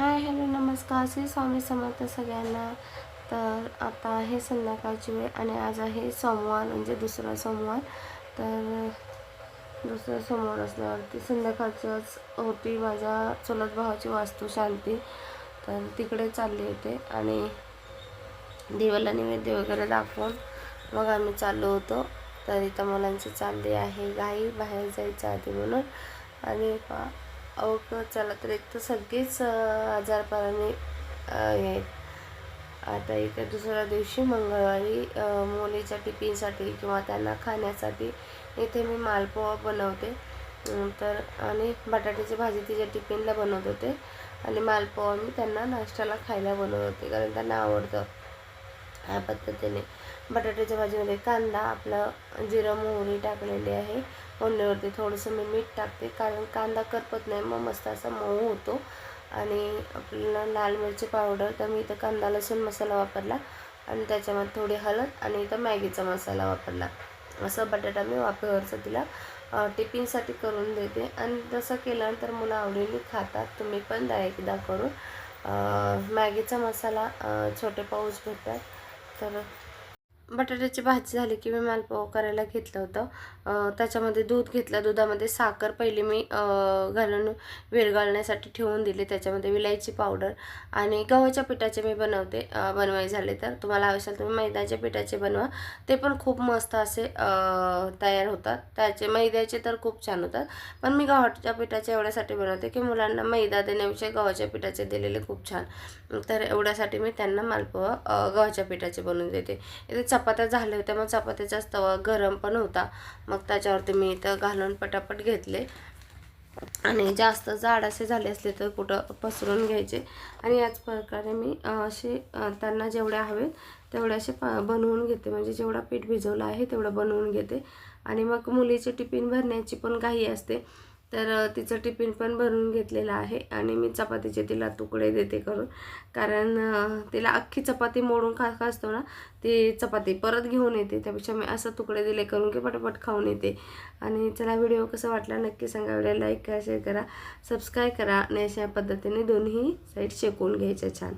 Hi hello नमस्कार. श्री स्वामी समर्थ सगळ्यांना. तर आता आहे संध्याकाळची वेळ आणि आज आहे सोमवार म्हणजे दुसरा सोमवार. तर दुसरा सोमवार असल्यावरती संध्याकाळचीच होती माझ्या चुलत भावाची वास्तू शांती. तर तिकडे चालले होते आणि देवाला नैवेद्य वगैरे दाखवून मग आम्ही चाललो होतो. तर इथं मुलांची चालली आहे. घाई बाहेर जायचं आधी म्हणून. आणि पा चला तर एक तर सगळेच आजारपणाने आहेत हे आता इथे दुसऱ्या दिवशी मंगळवारी मुलीच्या टिफिनसाठी किंवा त्यांना खाण्यासाठी इथे मी मालपोहा बनवते. तर आणि बटाट्याची भाजी तिच्या टिफिनला बनवत होते. आणि मालपोहा मी त्यांना नाश्त्याला खायला बनवत होते कारण त्यांना आवडतं. ह्या पद्धतीने. बटाट्याच्या भाजीमध्ये कांदा आपलं जिरं मोहरी टाकलेली आहे. फोडणीवरती थोडंसं मी मीठ टाकते कारण कांदा करपत नाही मग मस्त असा मऊ होतो. आणि आपल्याला लाल मिरची पावडर तर मी इथं कांदा लसूण मसाला वापरला. आणि त्याच्यामध्ये थोडी हळद आणि इथं मॅगीचा मसाला वापरला. असं बटाटा मी वाफेवरचं तिला टिफिनसाठी करून देते. आणि तसं केल्यानंतर मुलं आवडीने खातात तुम्ही पण द्या एकदा करून. मॅगीचा मसाला छोटे पाऊस भेटतात तर बटाट्याची भाजी झाली की मी मालपोहा करायला घेतलं होतं. त्याच्यामध्ये दूध घेतलं. दुधामध्ये साखर पहिली मी घालून विरघळण्यासाठी ठेवून दिली. त्याच्यामध्ये विलायची पावडर आणि गव्हाच्या पिठाचे मी बनवते. बनवाय झाले तर तुम्हाला आवश्यक तुम्ही मैद्याच्या पिठाचे बनवा. ते पण खूप मस्त असे तयार होतात. त्याचे मैद्याचे तर खूप छान होतात. पण मी गव्हाच्या पिठाचे एवढ्यासाठी बनवते की मुलांना मैदा देण्याविषयी गव्हाच्या पिठाचे दिलेले खूप छान. तर एवढ्यासाठी मी त्यांना मालपोहा गव्हाच्या पिठाचे बनवून देते. इथे चपात्या झाल्या होत्या. मग चपात्याचाच तवा गरम पण होता. मग त्याच्यावरती मी इथं घालून पटापट घेतले. आणि जास्त जाड असे झाले असले तर कुठं पसरून घ्यायचे. आणि याच प्रकारे मी असे त्यांना जेवढ्या हवेत तेवढे असे प बनवून घेते. म्हणजे जेवढा पीठ भिजवलं आहे तेवढं बनवून घेते. आणि मग मुलीचे टिफिन भरण्याची पण घाई असते. तर तिचं टिफिन पण भरून घेतलेलं आहे आणि मी चपातीचे तिला तुकडे देते करून. कारण तिला अख्खी चपाती मोडून खा खा असतो ना ती चपाती परत घेऊन येते. त्यापेक्षा मी असं तुकडे दिले करून की पटापट खाऊन येते. आणि चला व्हिडिओ कसा वाटला नक्की सांगा. व्हिडिओ लाईक करा शेअर करा सबस्क्राईब करा आणि अशा पद्धतीने दोन्ही साईड शेकून घ्यायच्या छान.